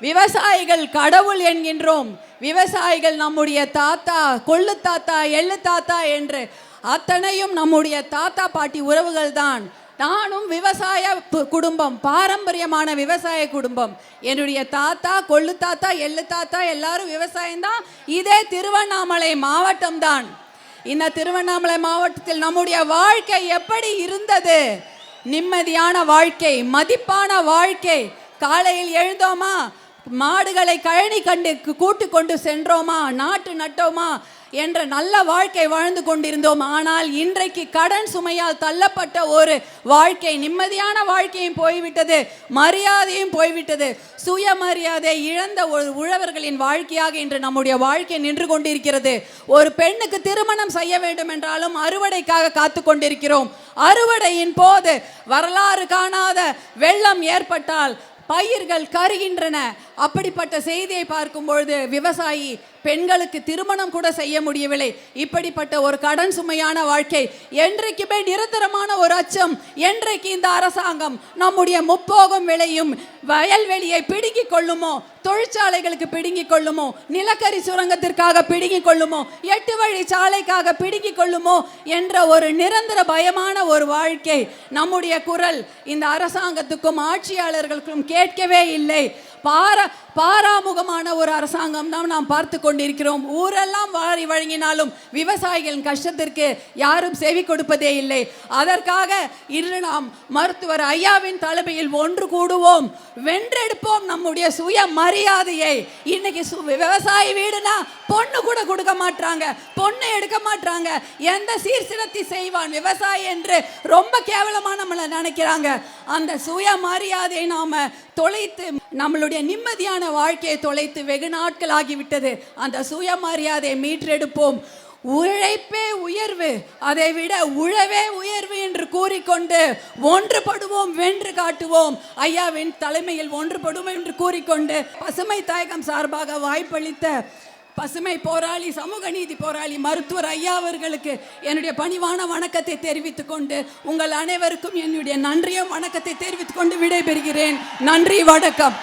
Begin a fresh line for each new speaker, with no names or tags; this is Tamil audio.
விவசாயிகள் கடவுள் என்கின்றோம். விவசாயிகள் நம்முடைய தாத்தா கொள்ளு தாத்தா எள்ளு தாத்தா என்று அத்தனையும் நம்முடைய தாத்தா பாட்டி உறவுகள் தான். நானும் விவசாய பு- குடும்பம் பாரம்பரியமான விவசாய குடும்பம். என்னுடைய தாத்தா கொள்ளு தாத்தா எள்ளு தாத்தா எல்லாரும் விவசாயம்தான் இதே திருவண்ணாமலை மாவட்டம் தான். இந்த திருவண்ணாமலை மாவட்டத்தில் நம்முடைய வாழ்க்கை எப்படி இருந்தது? நிம்மதியான வாழ்க்கை மதிப்பான வாழ்க்கை. காலையில் எழுந்தோமா? மாடுகளை கழனி கண்டு கூட்டு கொண்டு சென்றோமா? நாட்டு நட்டோமா? என்ற நல்ல வாழ்க்கை வாழ்ந்து கொண்டிருந்தோம். ஆனால் இன்றைக்கு கடன் சுமையால் தள்ளப்பட்ட ஒரு வாழ்க்கை நிம்மதியான வாழ்க்கையும் போய்விட்டது மரியாதையும் போய்விட்டது. சுயமரியாதை இழந்த ஒரு உழவர்களின் வாழ்க்கையாக இன்று நம்முடைய வாழ்க்கை நின்று கொண்டிருக்கிறது. ஒரு பெண்ணுக்கு திருமணம் செய்ய வேண்டும் என்றாலும் அறுவடைக்காக காத்து கொண்டிருக்கிறோம். அறுவடையின் போது வரலாறு காணாத வெள்ளம் ஏற்பட்டால் பயிர்கள் கருகின்றன. அப்படிப்பட்ட செய்தியை பார்க்கும் பொழுது விவசாயி பெண்களுக்கு திருமணம் கூட செய்ய முடியவில்லை. இப்படிப்பட்ட ஒரு கடன் சுமையான வாழ்க்கை என்றைக்குமே நிரந்தரமான ஒரு அச்சம். என்றைக்கு இந்த அரசாங்கம் நம்முடைய முப்போகம் விளையும் வயல்வெளியை பிடுங்கிக் கொள்ளுமோ? தொழிற்சாலைகளுக்கு பிடுங்கிக் கொள்ளுமோ? நிலக்கரி சுரங்கத்திற்காக பிடுங்கிக் கொள்ளுமோ? எட்டு வழி சாலைக்காக பிடுங்கிக் கொள்ளுமோ? என்ற ஒரு நிரந்தர பயமான ஒரு வாழ்க்கை நம்முடைய குரல் இந்த அரசாங்கத்துக்கும் ஆட்சியாளர்களுக்கும் கேட்கவே இல்லை. பார பாராமுகமான ஒரு அரசாங்கம் தான் நாம் பார்த்து கொண்டிருக்கிறோம். ஊரெல்லாம் வாரி வழங்கினாலும் விவசாயிகளின் கஷ்டத்திற்கு யாரும் செவி கொடுப்பதே இல்லை. அதற்காக இன்று நாம் மருத்துவர் ஐயாவின் தலைமையில் ஒன்று கூடுவோம். வென்றெடுப்போம் நம்முடைய சுய மரியாதையை. இன்னைக்கு சு- விவசாய வீடுனா பொண்ணு கூட கொடுக்க மாட்டாங்க பொண்ணு எடுக்க மாட்டாங்க எந்த சீர்திருத்தி செய்வான் விவசாயி என்று ரொம்ப கேவலமா நம்மளை நினைக்கிறாங்க. அந்த சுய மரியாதையை நாம தொலைத்து நம்மளுடைய நிம்மதியான வாழ்க்கையை தொலைத்து வெகு நாட்கள் ஆகிவிட்டது. அந்த சுய மரியாதையை மீட்டெடுப்போம். உழைப்பே உயர்வு அதை விட உழவே உயர்வு என்று கூறிக்கொண்டு ஒன்றுபடுவோம் வென்று காட்டுவோம். ஐயாவின் தலைமையில் ஒன்றுபடுவோம் என்று கூறிக்கொண்டு பசுமை தாயகம் சார்பாக வாய்ப்பளித்த பசுமை போராளி சமூக நீதி போராளி மருத்துவர் ஐயா அவர்களுக்கு என்னுடைய பணிவான வணக்கத்தை தெரிவித்துக் கொண்டு உங்கள் அனைவருக்கும் என்னுடைய நன்றியும் வணக்கத்தை தெரிவித்துக் கொண்டு விடைபெறுகிறேன். நன்றி வணக்கம்.